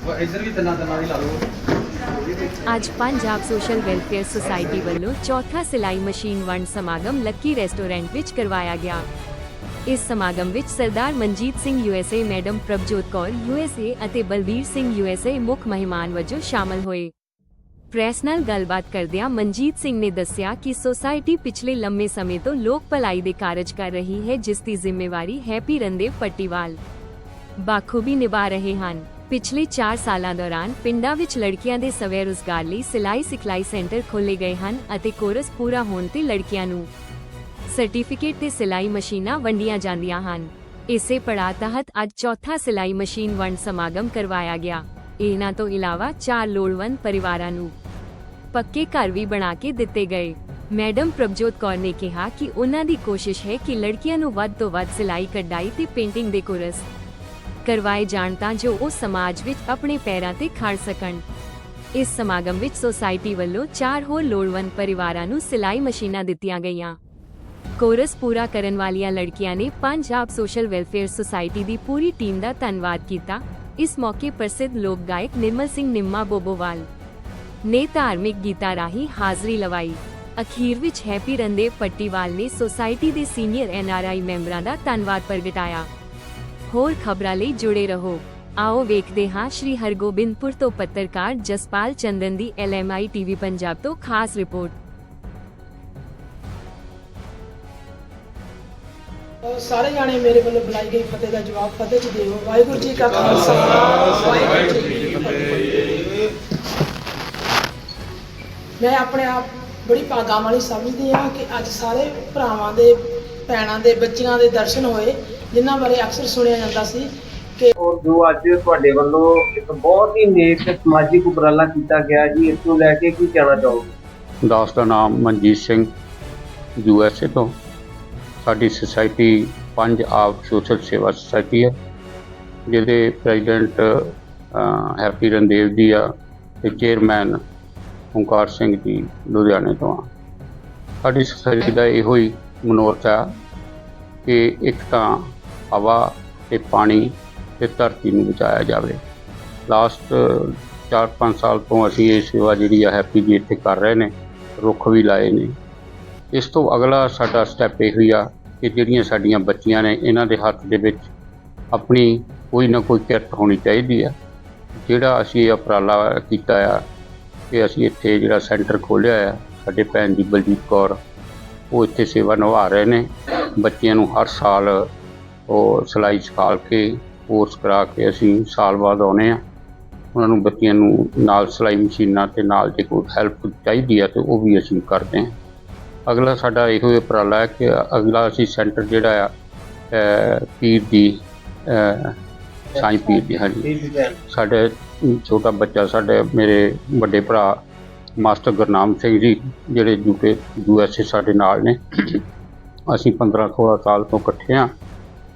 ਉਹ ਵੀ ਤਿੰਨਾਂ ਤਿੰਨਾਂ ਦੀ ਲਾ ਲਓ ਅੱਜ ਪੰਜਾਬ ਸੋਸ਼ਲ ਵੈਲਫੇਅਰ ਸੁਸਾਇਟੀ ਵੱਲੋਂ ਚੌਥਾ ਸਿਲਾਈ ਮਸ਼ੀਨ ਵੰਡ ਸਮਾਗਮ ਲੱਕੀ ਰੈਸਟੋਰੈਂਟ ਵਿੱਚ ਕਰਵਾਇਆ ਗਿਆ। ਇਸ ਸਮਾਗਮ ਵਿੱਚ Sardar Manjit Singh USA madam Prabhjot Kaur USA ਅਤੇ ਬਲਬੀਰ ਸਿੰਘ ਯੂਐਸਏ ਮੁੱਖ ਮਹਿਮਾਨ ਵਜੋਂ ਸ਼ਾਮਲ ਹੋਏ। ਪ੍ਰੈਸ ਨਾਲ ਗੱਲਬਾਤ ਕਰਦਿਆਂ ਮਨਜੀਤ ਸਿੰਘ ਨੇ ਦੱਸਿਆ ਕਿ ਸੋਸਾਇਟੀ ਪਿਛਲੇ ਲੰਮੇ ਸਮੇਂ ਤੋਂ ਲੋਕ ਭਲਾਈ ਦੇ ਕਾਰਜ ਕਰ ਰਹੀ ਹੈ, ਜਿਸ ਦੀ ਜ਼ਿੰਮੇਵਾਰੀ ਹੈਪੀ ਰੰਦੇਵ ਪੱਟੀਵਾਲ ਬਾਖੂਬੀ ਨਿਭਾ ਰਹੇ ਹਨ। ਪਿਛਲੇ 4 ਸਾਲਾਂ ਦੌਰਾਨ ਪਿੰਡਾਂ ਵਿੱਚ ਲੜਕੀਆਂ ਦੇ ਸਵੈ ਰੁਜ਼ਗਾਰ ਲਈ ਸਿਲਾਈ ਸਿਖਲਾਈ ਸੈਂਟਰ ਖੋਲੇ ਗਏ ਹਨ ਅਤੇ ਕੋਰਸ ਪੂਰਾ ਹੋਣ ਤੇ ਲੜਕੀਆਂ ਨੂੰ ਸਰਟੀਫਿਕੇਟ ਤੇ ਸਿਲਾਈ ਮਸ਼ੀਨਾਂ ਵੰਡੀਆਂ ਜਾਂਦੀਆਂ ਹਨ। ਇਸੇ ਪੜਾਅ ਤਹਿਤ ਅੱਜ ਚੌਥਾ ਸਿਲਾਈ ਮਸ਼ੀਨ ਵੰਡ ਸਮਾਗਮ ਕਰਵਾਇਆ ਗਿਆ। ਇਹਨਾਂ ਤੋਂ ਇਲਾਵਾ ਚਾਰ ਲੋੜਵੰਦ ਪਰਿਵਾਰਾਂ ਨੂੰ ਪੱਕੇ ਘਰ ਵੀ ਬਣਾ ਕੇ ਦਿੱਤੇ ਗਏ। ਮੈਡਮ ਪ੍ਰਭਜੋਤ ਕੌਰ ਨੇ ਕਿਹਾ ਕਿ ਉਹਨਾਂ ਦੀ ਕੋਸ਼ਿਸ਼ ਹੈ ਕਿ ਲੜਕੀਆਂ ਨੂੰ ਵੱਧ ਤੋਂ ਵੱਧ ਸਿਲਾਈ, ਕਢਾਈ ਤੇ ਪੇਂਟਿੰਗ ਦੇ ਕੋਰਸ ਕਰਵਾਏ ਜਾਣ ਤਾਂ ਜੋ ਉਹ ਸਮਾਜ ਵਿੱਚ ਆਪਣੇ ਪੈਰਾਂ ਤੇ ਖੜ ਸਕਣ। ਇਸ ਸਮਾਗਮ ਵਿੱਚ ਸੋਸਾਇਟੀ ਵੱਲੋਂ ਚਾਰ ਹੋਰ ਲੋੜਵੰਦ ਪਰਿਵਾਰਾਂ ਨੂੰ ਸਿਲਾਈ ਮਸ਼ੀਨਾਂ ਦਿੱਤੀਆਂ ਗਈਆਂ। ਕੋਰਸ ਪੂਰਾ ਕਰਨ ਵਾਲੀਆਂ ਲੜਕੀਆਂ ਨੇ ਪੰਜਾਬ ਸੋਸ਼ਲ ਵੈਲਫੇਅਰ ਸੁਸਾਇਟੀ ਦੀ ਪੂਰੀ ਟੀਮ ਦਾ ਧੰਨਵਾਦ ਕੀਤਾ। ਇਸ ਮੌਕੇ ਪ੍ਰਸਿੱਧ ਲੋਕ ਗਾਇਕ ਨਿਰਮਲ ਸਿੰਘ ਨਿੰਮਾ ਬੋਬੋਵਾਲ ਨੇ ਧਾਰਮਿਕ ਗੀਤਾਂ ਰਾਹੀਂ ਹਾਜ਼ਰੀ ਲਵਾਈ। ਅਖੀਰ ਵਿੱਚ ਹੈਪੀ ਰੰਦੇਵ ਪੱਟੀਵਾਲ ਨੇ ਸੋਸਾਇਟੀ ਦੇ ਸੀਨੀਅਰ ਐਨਆਰਆਈ ਮੈਂਬਰਾਂ ਦਾ ਧੰਨਵਾਦ ਪ੍ਰਗਟਾਇਆ। ਹੋਰ ਖਬਰਾਂ ਲਈ ਜੁੜੇ ਰਹੋ। ਆਓ ਵੇਖਦੇ ਹਾਂ ਸ਼੍ਰੀ ਹਰਗੋਬਿੰਦਪੁਰ ਤੋਂ ਪੱਤਰਕਾਰ ਜਸਪਾਲ ਚੰਦਨ ਦੀ ਐਲਐਮਆਈ ਟੀਵੀ ਪੰਜਾਬ ਤੋਂ ਖਾਸ ਰਿਪੋਰਟ। ਸਾਰੇ ਜਾਣੇ ਮੇਰੇ ਵੱਲੋਂ ਬੁਲਾਈ ਗਈ ਫਤਿਹ ਦਾ ਜਵਾਬ, ਫਤਿਹ ਚ ਦਿਓ। ਵਾਹਿਗੁਰੂ ਜੀ ਕਾ ਖਾਲਸਾ। ਵਾਹਿਗੁਰੂ ਜੀ ਕੀ ਫਤਿਹ। ਮੈਂ ਆਪਣੇ ਆਪ ਬੜੀ ਭਾਗਾਂ ਵਾਲੀ ਸਮਝਦੀ ਹਾਂ ਕਿ ਅੱਜ ਸਾਰੇ ਭਰਾਵਾਂ ਦੇ, ਭੈਣਾਂ ਦੇ, ਬੱਚੀਆਂ ਦੇ ਦਰਸ਼ਨ ਹੋਏ। ਜਿਨ੍ਹਾਂ ਬਾਰੇ ਅਕਸਰ ਸੁਣਿਆ ਜਾਂਦਾ ਸੀ ਕਿ ਔਰ ਜੋ ਅੱਜ ਤੁਹਾਡੇ ਵੱਲੋਂ ਇੱਕ ਬਹੁਤ ਹੀ ਨੇਕ ਤੇ ਸਮਾਜਿਕ ਉਪਰਾਲਾ ਕੀਤਾ ਗਿਆ ਜੀ ਇਸ ਨੂੰ ਲੈ ਕੇ ਕੀ ਕਹਿਣਾ ਚਾਹੋਗੇ? ਦਾਸ ਦਾ ਨਾਮ Manjit Singh U S A ਤੋਂ। ਸਾਡੀ ਸੁਸਾਇਟੀ ਪੰਜ ਆਪ ਸੋਸ਼ਲ ਸੇਵਾ ਸੁਸਾਇਟੀ ਹੈ ਜਿਹਦੇ ਪ੍ਰੈਜ਼ੀਡੈਂਟ ਹੈਪੀ ਰਣਦੇਵ ਜੀ ਆ ਤੇ ਚੇਅਰਮੈਨ ਓਂਕਾਰ ਸਿੰਘ ਜੀ ਲੁਧਿਆਣੇ ਤੋਂ ਆ। ਸਾਡੀ ਸੁਸਾਇਟੀ ਦਾ ਇਹੋ ਹੀ ਮਨੋਰਥ ਆ ਕਿ ਇੱਕ ਤਾਂ ਹਵਾ ਤੇ ਪਾਣੀ ਤੇ ਧਰਤੀ ਨੂੰ ਬਚਾਇਆ ਜਾਵੇ। ਲਾਸਟ 4-5 ਸਾਲ ਤੋਂ ਅਸੀਂ ਇਹ ਸੇਵਾ ਜਿਹੜੀ ਆ ਹੈਪੀ ਜੀ ਇੱਥੇ ਕਰ ਰਹੇ ਨੇ, ਰੁੱਖ ਵੀ ਲਾਏ ਨੇ। ਇਸ ਤੋਂ ਅਗਲਾ ਸਾਡਾ ਸਟੈਪ ਇਹ ਹੋਇਆ ਕਿ ਜਿਹੜੀਆਂ ਸਾਡੀਆਂ ਬੱਚੀਆਂ ਨੇ, ਇਹਨਾਂ ਦੇ ਹੱਥ ਦੇ ਵਿੱਚ ਆਪਣੀ ਕੋਈ ਨਾ ਕੋਈ ਕਿਰਤ ਹੋਣੀ ਚਾਹੀਦੀ ਆ। ਜਿਹੜਾ ਅਸੀਂ ਇਹ ਉਪਰਾਲਾ ਕੀਤਾ ਆ ਕਿ ਅਸੀਂ ਇੱਥੇ ਜਿਹੜਾ ਸੈਂਟਰ ਖੋਲ੍ਹਿਆ ਆ, ਸਾਡੇ ਭੈਣ ਜੀ ਬਲਜੀਤ ਕੌਰ, ਉਹ ਇੱਥੇ ਸੇਵਾ ਨਿਭਾ ਰਹੇ ਨੇ। ਬੱਚਿਆਂ ਨੂੰ ਹਰ ਸਾਲ ਉਹ ਸਿਲਾਈ ਸਿਖਾ ਕੇ ਕੋਰਸ ਕਰਾ ਕੇ ਅਸੀਂ ਸਾਲ ਬਾਅਦ ਆਉਨੇ ਆ ਉਹਨਾਂ ਨੂੰ ਬੱਚਿਆਂ ਨੂੰ ਨਾਲ ਸਿਲਾਈ ਮਸ਼ੀਨਾਂ ਤੇ ਨਾਲ ਜੇ ਕੋਈ ਹੈਲਪ ਚਾਹੀਦੀ ਆ ਤੇ ਉਹ ਵੀ ਅਸੀਂ ਕਰਦੇ ਹਾਂ। ਅਗਲਾ ਸਾਡਾ ਇਹੋ ਉਪਰਾਲਾ ਹੈ ਕਿ ਅਗਲਾ ਅਸੀਂ ਸੈਂਟਰ ਜਿਹੜਾ ਆ ਪੀਰ ਦੀ ਸਾਈਂ ਪੀਰ ਦੀ ਹਾਂਜੀ। ਸਾਡੇ ਛੋਟਾ ਬੱਚਾ ਸਾਡੇ ਮੇਰੇ ਵੱਡੇ ਭਰਾ ਮਾਸਟਰ ਗੁਰਨਾਮ ਸਿੰਘ ਜੀ ਜਿਹੜੇ ਯੂਕੇ ਯੂ ਐਸ ਏ ਸਾਡੇ ਨਾਲ ਨੇ। ਅਸੀਂ 15 16 ਸਾਲ ਤੋਂ ਇਕੱਠੇ ਆ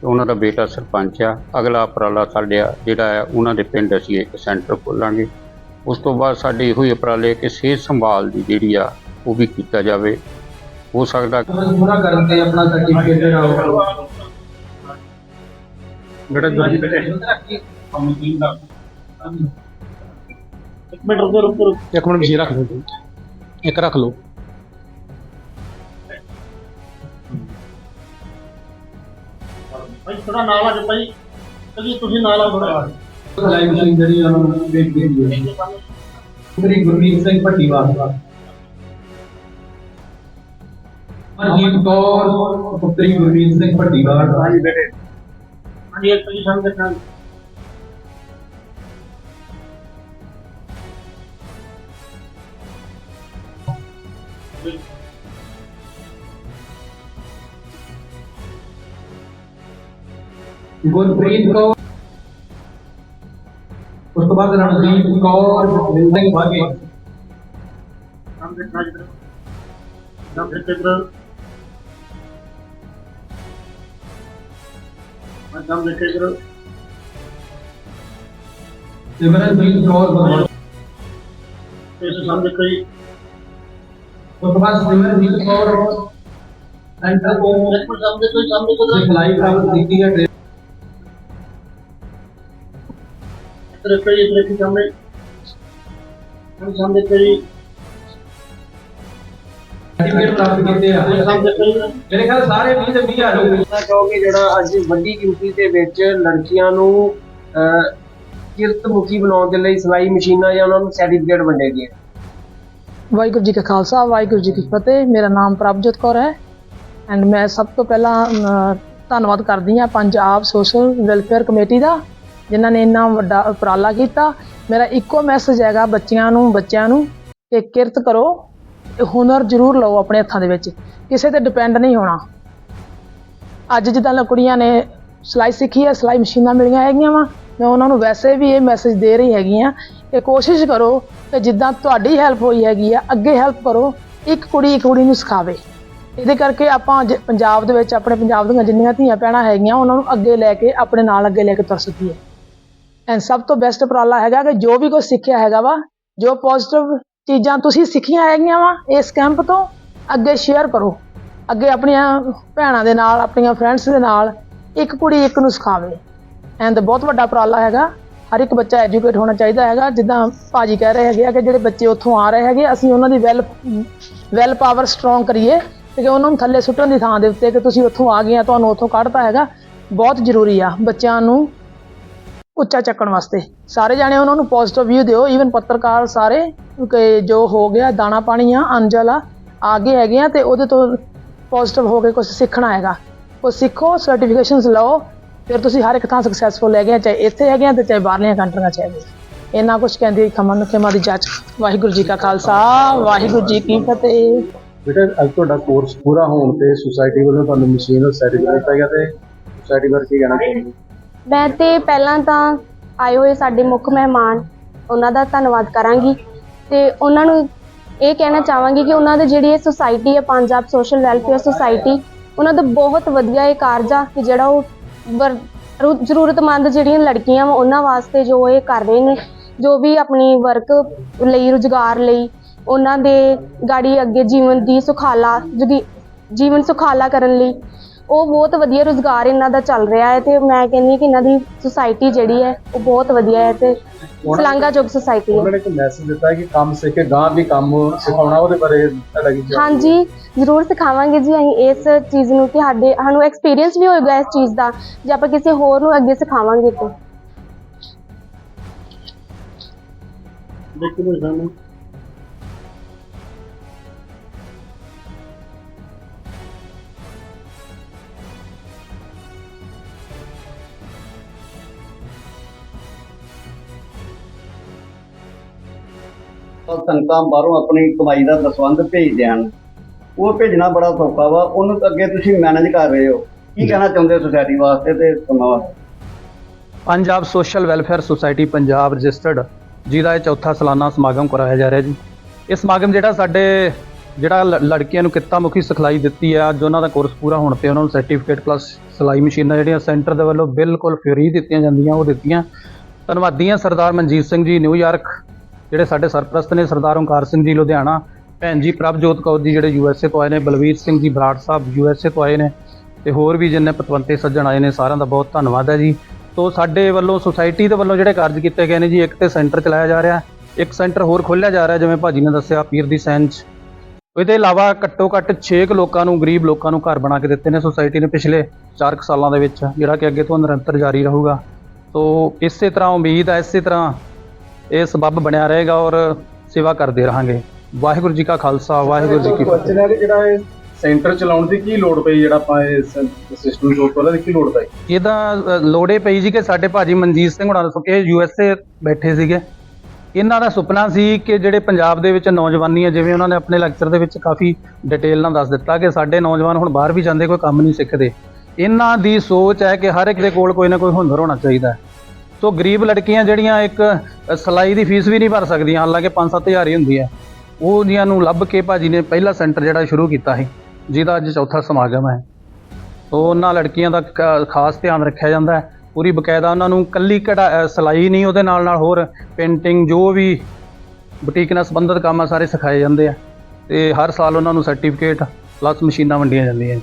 ਤੇ ਉਹਨਾਂ ਦਾ ਬੇਟਾ ਸਰਪੰਚ ਆ। ਅਗਲਾ ਉਪਰਾਲਾ ਸਾਡੇ ਆ ਜਿਹੜਾ ਹੈ ਉਹਨਾਂ ਦੇ ਪਿੰਡ ਅਸੀਂ ਇੱਕ ਸੈਂਟਰ ਖੋਲਾਂਗੇ। ਉਸ ਤੋਂ ਬਾਅਦ ਸਾਡੇ ਇਹੋ ਹੀ ਉਪਰਾਲੇ ਕਿ ਸਿਹਤ ਸੰਭਾਲ ਦੀ ਜਿਹੜੀ ਆ ਉਹ ਵੀ ਕੀਤਾ ਜਾਵੇ। ਹੋ ਸਕਦਾ ਪੂਰਾ ਕਰਨ ਤੇ ਆਪਣਾ ਸਰਟੀਫਿਕੇਟ ਜਿਹੜਾ ਉਹ ਬੇਟਾ ਜੀ ਬੇਟੇ। ਇੱਕ ਮਿੰਟ ਰੁਕੋ ਰੁਕੋ ਇੱਕ ਮਿੰਟ ਮਸ਼ੀਨ ਰੱਖ ਲਓ ਜੀ। ਇੱਕ ਰੱਖ ਲਓ। ਥੋੜਾ ਨਾਲ ਆ ਜਾਓ ਭਾਈ। ਕਦੀ ਤੁਸੀਂ ਨਾਲ ਆ ਥੋੜਾ ਜਿਹੜੀ ਉਹਨਾਂ ਨੂੰ ਵੇਚ ਦਿੱਤੀ ਹੈ ਸ੍ਰੀ ਗੁਰਮੀਤ ਸਿੰਘ ਭੱਟੀਵਾਲ ਹਰਜੀਤ ਕੌਰ ਪੁੱਤਰੀ ਗੁਰਮੀਤ ਸਿੰਘ ਭੱਟੀਵਾਲ ਹਾਂਜੀ ਬੇਟੇ। ਹਾਂਜੀ ਇੱਕ ਪੋਜੀਸ਼ਨ ਕੌਰ ਉਸ ਤੋਂ ਬਾਅਦ ਰਣਜੀਤ ਕੌਰ ਜਸਵਿੰਦਰ ਸਿੰਘ ਵਾਗੇ ਕੰਮ ਦੇਖਣਾ ਜਿੱਧਰ ਕੰਮ ਫਿਰ ਕਿੱਧਰ ਮੈਂ ਕੰਮ ਦੇਖੇ ਜਿੱਧਰ ਸਿਮਰਨਜੀਤ ਕੌਰ ਬਰਮਣ ਇਸ ਕੰਮ ਦੇਖੋ ਕੀਤੇ ਆ? ਇਹ ਸਾਹਮਣੇ ਦੇਖੋ ਜੀ ਮੇਰੇ ਖਿਆਲ ਸਾਰੇ 20 ਤੇ 20 ਆ ਜਾਊਗੇ ਮੈਂ ਕਹੋਗੇ ਜਿਹੜਾ ਅੱਜ ਵੱਡੀ ਗਿਣਤੀ ਦੇ ਵਿੱਚ ਲੜਕੀਆਂ ਨੂੰ ਅਹ, ਕਿਰਤ ਮੁਖੀ ਬਣਾਉਣ ਦੇ ਲਈ ਸਿਲਾਈ ਮਸ਼ੀਨਾਂ ਜਾਂ ਉਹਨਾਂ ਨੂੰ ਸਰਟੀਫਿਕੇਟ ਵੰਡੇ ਗਏ। ਵਾਹਿਗੁਰੂ ਜੀ ਕਾ ਖਾਲਸਾ ਵਾਹਿਗੁਰੂ ਜੀ ਕੀ ਫਤਿਹ। ਮੇਰਾ ਨਾਮ ਪ੍ਰਭਜੋਤ ਕੌਰ ਹੈ ਐਂਡ ਮੈਂ ਸਭ ਤੋਂ ਪਹਿਲਾਂ ਧੰਨਵਾਦ ਕਰਦੀ ਹਾਂ ਪੰਜਾਬ ਸੋਸ਼ਲ ਵੈਲਫੇਅਰ ਕਮੇਟੀ ਦਾ ਜਿਨ੍ਹਾਂ ਨੇ ਇੰਨਾ ਵੱਡਾ ਉਪਰਾਲਾ ਕੀਤਾ, ਮੇਰਾ ਇੱਕੋ ਮੈਸੇਜ ਹੈਗਾ ਬੱਚਿਆਂ ਨੂੰ ਬੱਚਿਆਂ ਨੂੰ ਕਿ ਕਿਰਤ ਕਰੋ ਤੇ ਹੁਨਰ ਜ਼ਰੂਰ ਲਓ ਆਪਣੇ ਹੱਥਾਂ ਦੇ ਵਿੱਚ। ਕਿਸੇ ਤੇ ਡਿਪੈਂਡ ਨਹੀਂ ਹੋਣਾ। ਅੱਜ ਜਿੱਦਾਂ ਕੁੜੀਆਂ ਨੇ ਸਿਲਾਈ ਸਿੱਖੀ ਹੈ, ਸਿਲਾਈ ਮਸ਼ੀਨਾਂ ਮਿਲੀਆਂ ਹੈਗੀਆਂ ਵਾ, ਮੈਂ ਉਹਨਾਂ ਨੂੰ ਵੈਸੇ ਵੀ ਇਹ ਮੈਸੇਜ ਦੇ ਰਹੀ ਹੈਗੀ ਆ ਕਿ ਕੋਸ਼ਿਸ਼ ਕਰੋ ਕਿ ਜਿੱਦਾਂ ਤੁਹਾਡੀ ਹੈਲਪ ਹੋਈ ਹੈਗੀ ਆ, ਅੱਗੇ ਹੈਲਪ ਕਰੋ, ਇੱਕ ਕੁੜੀ ਇੱਕ ਕੁੜੀ ਨੂੰ ਸਿਖਾਵੇ। ਇਹਦੇ ਕਰਕੇ ਆਪਾਂ ਅੱਜ ਪੰਜਾਬ ਦੇ ਵਿੱਚ, ਆਪਣੇ ਪੰਜਾਬ ਦੀਆਂ ਜਿੰਨੀਆਂ ਧੀਆਂ ਭੈਣਾਂ ਹੈਗੀਆਂ, ਉਹਨਾਂ ਨੂੰ ਅੱਗੇ ਲੈ ਕੇ, ਆਪਣੇ ਨਾਲ ਅੱਗੇ ਲੈ ਕੇ ਤੁਰ ਸਕੀਏ। ਐਂਡ ਸਭ ਤੋਂ ਬੈਸਟ ਉਪਰਾਲਾ ਹੈਗਾ ਕਿ ਜੋ ਵੀ ਕੁਝ ਸਿੱਖਿਆ ਹੈਗਾ ਵਾ, ਜੋ ਪੋਜ਼ਿਟਿਵ ਚੀਜ਼ਾਂ ਤੁਸੀਂ ਸਿੱਖੀਆਂ ਹੈਗੀਆਂ ਵਾ, ਇਸ ਕੈਂਪ ਤੋਂ ਅੱਗੇ ਸ਼ੇਅਰ ਕਰੋ। ਅੱਗੇ ਆਪਣੀਆਂ ਭੈਣਾਂ ਦੇ ਨਾਲ, ਆਪਣੀਆਂ ਫਰੈਂਡਸ ਦੇ ਨਾਲ ਇੱਕ ਕੁੜੀ ਇੱਕ ਨੂੰ ਸਿਖਾਵੇ। ਐਂਡ ਬਹੁਤ ਵੱਡਾ ਉਪਰਾਲਾ ਹੈਗਾ, ਹਰ ਇੱਕ ਬੱਚਾ ਐਜੂਕੇਟ ਹੋਣਾ ਚਾਹੀਦਾ ਹੈਗਾ, ਜਿੱਦਾਂ ਭਾਜੀ ਕਹਿ ਰਹੇ ਹੈਗੇ ਆ ਕਿ ਜਿਹੜੇ ਬੱਚੇ ਉੱਥੋਂ ਆ ਰਹੇ ਹੈਗੇ, ਅਸੀਂ ਉਹਨਾਂ ਦੀ ਵੈਲ ਵੈਲ ਪਾਵਰ ਸਟਰੋਂਗ ਕਰੀਏ ਤੇ ਕਿ ਉਹਨਾਂ ਨੂੰ ਥੱਲੇ ਸੁੱਟਣ ਦੀ ਥਾਂ ਦੇ ਉੱਤੇ ਕਿ ਤੁਸੀਂ ਉੱਥੋਂ ਆ ਗਏ ਆ ਤੁਹਾਨੂੰ ਉੱਥੋਂ ਕੱਢਤਾ ਹੈਗਾ, ਬਹੁਤ ਜ਼ਰੂਰੀ ਆ ਬੱਚਿਆਂ ਨੂੰ ਉੱਚਾ ਚੱਕਣ ਵਾਸਤੇ। ਸਾਰੇ ਜਾਣੇ ਉਹਨਾਂ ਨੂੰ ਪੋਜ਼ਿਟਿਵ ਵਿਊ ਦਿਓ। ਈਵਨ ਪੱਤਰਕਾਰ ਸਾਰੇ, ਕਿ ਜੋ ਹੋ ਗਿਆ, ਦਾਣਾ ਪਾਣੀ ਆ ਅੰਜਲ ਆ ਆਗੇ ਹੈਗੇ ਆ ਤੇ ਉਹਦੇ ਤੋਂ ਪੋਜ਼ਿਟਿਵ ਹੋ ਕੇ ਕੁਝ ਸਿੱਖਣਾ ਹੈਗਾ। ਉਹ ਸਿੱਖੋ ਸਰਟੀਫਿਕੇਸ਼ਨਸ ਲਓ, ਫਿਰ ਤੁਸੀਂ ਹਰ ਇੱਕ ਥਾਂ ਸਕਸੈਸਫੁਲ ਹੈਗੇ ਆ, ਚਾਹੇ ਇੱਥੇ ਹੈਗੇ ਆ ਤੇ ਚਾਹੇ ਬਾਹਰਲੀਆਂ ਕੰਟਰੀਆਂ ਚ ਹੈਗੇ ਆ। ਇੰਨਾ ਕੁਝ ਕਹਿੰਦੀ ਖਮਨ ਖੇਮਾ ਦੀ ਜੱਜ। ਵਾਹਿਗੁਰੂ ਜੀ ਕਾ ਖਾਲਸਾ, ਵਾਹਿਗੁਰੂ ਜੀ ਕੀ ਫਤਿਹ। ਬੇਟਾ, ਅੱਜ ਤੁਹਾਡਾ ਕੋਰਸ ਪੂਰਾ ਹੋਣ ਤੇ ਸੁਸਾਇਟੀ ਵੱਲੋਂ ਤੁਹਾਨੂੰ ਮਸ਼ੀਨ ਸਰਟੀਫਿਕੇਟ ਦਿੱਤਾ ਗਿਆ ਤੇ ਸੁਸਾਇਟੀ ਬਾਰੇ ਕੀ ਕਹਿਣਾ ਚਾਹੁੰਦੇ ਮੈਂ ਤੇ ਪਹਿਲਾਂ ਤਾਂ ਆਏ ਹੋਏ ਸਾਡੇ ਮੁੱਖ ਮਹਿਮਾਨ, ਉਹਨਾਂ ਦਾ ਧੰਨਵਾਦ ਕਰਾਂਗੀ ਤੇ ਉਹਨਾਂ ਨੂੰ ਇਹ ਕਹਿਣਾ ਚਾਹਾਂਗੀ ਕਿ ਉਹਨਾਂ ਦੀ ਜਿਹੜੀ ਇਹ ਸੁਸਾਇਟੀ ਹੈ ਪੰਜਾਬ ਸੋਸ਼ਲ ਵੈਲਫੇਅਰ ਸੁਸਾਇਟੀ ਉਹਨਾਂ ਦਾ ਬਹੁਤ ਵਧੀਆ ਇਹ ਕਾਰਜ ਆ ਕਿ ਜਿਹੜਾ ਉਹ ਵਰ- ਜ਼ਰੂਰਤਮੰਦ ਜਿਹੜੀਆਂ ਲੜਕੀਆਂ ਵਾ, ਉਹਨਾਂ ਵਾਸਤੇ ਜੋ ਇਹ ਕਰ ਰਹੇ ਨੇ, ਜੋ ਵੀ ਆਪਣੀ ਵਰਕ ਲਈ, ਰੁਜ਼ਗਾਰ ਲਈ, ਉਹਨਾਂ ਦੇ ਗਾੜੀ ਅੱਗੇ ਜੀਵਨ ਦੀ ਸੁਖਾਲਾ, ਜਗੀ, ਜੀਵਨ ਸੁਖਾਲਾ ਕਰਨ ਲਈ ਉਹ ਬਹੁਤ ਵਧੀਆ ਰੁਜ਼ਗਾਰ ਇਹਨਾਂ ਦਾ ਚੱਲ ਰਿਹਾ ਹੈ ਤੇ ਮੈਂ ਕਹਿੰਦੀ ਹਾਂ ਕਿ ਇਹਨਾਂ ਦੀ ਸੁਸਾਇਟੀ ਜਿਹੜੀ ਹੈ ਉਹ ਬਹੁਤ ਵਧੀਆ ਹੈ ਤੇ ਸ਼ਲਾਘਾਯੋਗ ਸੁਸਾਇਟੀ ਹੈ ਉਹਨਾਂ ਨੇ ਇੱਕ ਮੈਸੇਜ ਦਿੱਤਾ ਹੈ ਕਿ ਕੰਮ ਸਿੱਖ ਕੇ ਗਾਂ ਵੀ ਕੰਮ ਸਿਖਾਉਣਾ ਉਹਦੇ ਬਾਰੇ ਤੁਹਾਡਾ ਕੀ ਖਿਆਲ ਹੈ? ਹਾਂਜੀ ਜ਼ਰੂਰ ਸਿਖਾਵਾਂਗੇ ਜੀ ਅਸੀਂ ਇਸ ਚੀਜ਼ ਨੂੰ ਕਿ ਸਾਡੇ ਸਾਨੂੰ ਐਕਸਪੀਰੀਅੰਸ ਵੀ ਹੋਏਗਾ ਇਸ ਚੀਜ਼ ਦਾ ਜੇ ਆਪਾਂ ਕਿਸੇ ਹੋਰ ਨੂੰ ਅੱਗੇ ਸਿਖਾਵਾਂਗੇ ਤਾਂ ਦੇਖੋ ਜੀ ਸਾਹਮਣੇ ਸੰਗਤਾਂ ਬਾਹਰੋਂ ਆਪਣੀ ਕਮਾਈ ਦਾ ਦਸਵੰਧ ਭੇਜਦੇ ਹਨ ਉਹ ਭੇਜਣਾ ਬੜਾ ਸੌਖਾ ਵਾ ਉਹਨੂੰ ਅੱਗੇ ਤੁਸੀਂ ਮੈਨੇਜ ਕਰ ਰਹੇ ਹੋ। ਕੀ ਕਹਿਣਾ ਚਾਹੁੰਦੇ ਹੋ ਸੁਸਾਇਟੀ ਵਾਸਤੇ ਤੇ ਸਮਾਂ ਵਾਸਤੇ? Punjab social welfare society Punjab registered ਜਿਹਦਾ ਇਹ ਚੌਥਾ ਸਾਲਾਨਾ ਸਮਾਗਮ ਕਰਾਇਆ ਜਾ ਰਿਹਾ ਜੀ। ਇਹ ਸਮਾਗਮ ਜਿਹੜਾ ਸਾਡੇ ਜਿਹੜਾ ਲੜਕੀਆਂ ਨੂੰ ਕਿੱਤਾ ਮੁਖੀ ਸਿਖਲਾਈ ਦਿੱਤੀ ਹੈ ਅੱਜ ਉਹਨਾਂ ਦਾ ਕੋਰਸ ਪੂਰਾ ਹੋਣ ਤੇ ਉਹਨਾਂ ਨੂੰ ਸਰਟੀਫਿਕੇਟ ਪਲੱਸ ਸਿਲਾਈ ਮਸ਼ੀਨਾਂ ਜਿਹੜੀਆਂ ਸੈਂਟਰ ਦੇ ਵੱਲੋਂ ਬਿਲਕੁਲ ਫ੍ਰੀ ਦਿੱਤੀਆਂ ਜਾਂਦੀਆਂ ਉਹ ਦਿੱਤੀਆਂ। ਧੰਨਵਾਦੀ ਹਾਂ ਸਰਦਾਰ ਮਨਜੀਤ ਸਿੰਘ ਜੀ ਨਿਊਯਾਰਕ ਜਿਹੜੇ ਸਾਡੇ ਸਰਪ੍ਰਸਤ ਨੇ ਸਰਦਾਰ ਓਮਕਾਰ ਸਿੰਘ ਜੀ ਲੁਧਿਆਣਾ, ਭੈਣ ਜੀ ਪ੍ਰਭਜੋਤ ਕੌਰ ਜੀ ਜਿਹੜੇ ਯੂਐਸਏ ਤੋਂ ਆਏ ਨੇ, ਬਲਵੀਰ ਸਿੰਘ ਜੀ ਬਰਾੜ ਸਾਹਿਬ ਯੂਐਸਏ ਤੋਂ ਆਏ ਨੇ ਤੇ ਹੋਰ ਵੀ ਜਿੰਨੇ ਪਤਵੰਤੇ ਸੱਜਣ ਆਏ ਨੇ ਸਾਰਿਆਂ ਦਾ ਬਹੁਤ ਧੰਨਵਾਦ ਹੈ ਜੀ। ਤੋ ਸਾਡੇ ਵੱਲੋਂ ਸੁਸਾਇਟੀ ਦੇ ਵੱਲੋਂ ਜਿਹੜੇ ਕਾਰਜ ਕੀਤੇ ਗਏ ਨੇ ਜੀ, ਇੱਕ ਤੇ ਸੈਂਟਰ ਚਲਾਇਆ ਜਾ ਰਿਹਾ, ਇੱਕ ਸੈਂਟਰ ਹੋਰ ਖੋਲ੍ਹਿਆ ਜਾ ਰਿਹਾ, ਜਿਵੇਂ ਭਾਜੀ ਨੇ ਦੱਸਿਆ ਪੀਰ ਦੀ ਸੈਂਚ ਇਹਦੇ ਇਲਾਵਾ ਘੱਟੋ ਘੱਟ 6 ਕੁ ਲੋਕਾਂ ਨੂੰ, ਗਰੀਬ ਲੋਕਾਂ ਨੂੰ ਘਰ ਬਣਾ ਕੇ ਦਿੱਤੇ ਨੇ ਸੁਸਾਇਟੀ ਨੇ ਪਿਛਲੇ 4 ਸਾਲਾਂ ਦੇ ਵਿੱਚ, ਜਿਹੜਾ ਕਿ ਅੱਗੇ ਤੋਂ ਨਿਰੰਤਰ ਜਾਰੀ ਰਹੂਗਾ। ਤੋ ਇਸੇ ਤਰ੍ਹਾਂ ਉਮੀਦ ਹੈ, ਇਸੇ ਤਰ੍ਹਾਂ ਇਹ ਸਬੱਬ ਬਣਿਆ ਰਹੇਗਾ ਔਰ ਸੇਵਾ ਕਰਦੇ ਰਹਾਂਗੇ। ਵਾਹਿਗੁਰੂ ਜੀ ਕਾ ਖਾਲਸਾ ਵਾਹਿਗੁਰੂ ਜੀ ਕੀ ਫਤਿਹ। ਕਿ ਜਿਹੜਾ ਇਹ ਸੈਂਟਰ ਚਲਾਉਣ ਦੀ ਕੀ ਲੋੜ ਪਈ ਜਿਹੜਾ ਆਪਾਂ ਇਹ ਸਿਸਟਮ ਨੂੰ ਉਹਦਾ ਦੀ ਕੀ ਲੋੜ ਪਈ? ਇਹਦਾ ਲੋੜੇ ਪਈ ਜੀ ਕਿ ਸਾਡੇ ਭਾਜੀ ਮਨਜੀਤ ਸਿੰਘ ਹੁਣਾਂ ਨੂੰ ਕਿ ਯੂਐਸਏ ਬੈਠੇ ਸੀਗੇ। ਇਹਨਾਂ ਦਾ ਸੁਪਨਾ ਸੀ ਕਿ ਜਿਹੜੇ ਪੰਜਾਬ ਦੇ ਵਿੱਚ ਨੌਜਵਾਨੀ ਹੈ ਜਿਵੇਂ ਉਹਨਾਂ ਨੇ ਆਪਣੇ ਲੈਕਚਰ ਦੇ ਵਿੱਚ ਕਾਫੀ ਡਿਟੇਲ ਨਾਲ ਦੱਸ ਦਿੱਤਾ ਕਿ ਸਾਡੇ ਨੌਜਵਾਨ ਹੁਣ ਬਾਹਰ ਵੀ ਜਾਂਦੇ ਕੋਈ ਕੰਮ ਨਹੀਂ ਸਿੱਖਦੇ। ਇਹਨਾਂ ਦੀ ਸੋਚ ਹੈ ਕਿ ਹਰ ਇੱਕ ਦੇ ਕੋਲ ਕੋਈ ਨਾ ਕੋਈ ਹੁਨਰ ਹੋਣਾ ਚਾਹੀਦਾ ਹੈ। ਸੋ ਗਰੀਬ ਲੜਕੀਆਂ ਜਿਹੜੀਆਂ ਇੱਕ ਅ, ਸਿਲਾਈ ਦੀ ਫੀਸ ਵੀ ਨਹੀਂ ਭਰ ਸਕਦੀਆਂ ਹਾਲਾਂਕਿ 5-7000 ਹੀ ਹੁੰਦੀ ਹੈ। ਉਹ ਜੀਆਂ ਨੂੰ ਲੱਭ ਕੇ ਭਾਜੀ ਨੇ ਪਹਿਲਾ ਸੈਂਟਰ ਜਿਹੜਾ ਸ਼ੁਰੂ ਕੀਤਾ ਸੀ ਜਿਹਦਾ ਅੱਜ ਚੌਥਾ ਸਮਾਗਮ ਹੈ। ਸੋ ਉਹਨਾਂ ਲੜਕੀਆਂ ਦਾ ਕ- ਖਾਸ ਧਿਆਨ ਰੱਖਿਆ ਜਾਂਦਾ ਹੈ। ਪੂਰੀ ਬਕਾਇਦਾ ਉਹਨਾਂ ਨੂੰ ਕੱਲੀ ਕਢਾ ਅ, ਸਿਲਾਈ ਨਹੀਂ ਉਹਦੇ ਨਾਲ ਨਾਲ ਹੋਰ ਪੇਂਟਿੰਗ ਜੋ ਵੀ ਬੁਟੀਕ ਨਾਲ ਸੰਬੰਧਿਤ ਕੰਮ ਆ ਸਾਰੇ ਸਿਖਾਏ ਜਾਂਦੇ ਆ। ਤੇ ਹਰ ਸਾਲ ਉਹਨਾਂ ਨੂੰ ਸਰਟੀਫਿਕੇਟ ਪਲੱਸ ਮਸ਼ੀਨਾਂ ਵੰਡੀਆਂ ਜਾਂਦੀਆਂ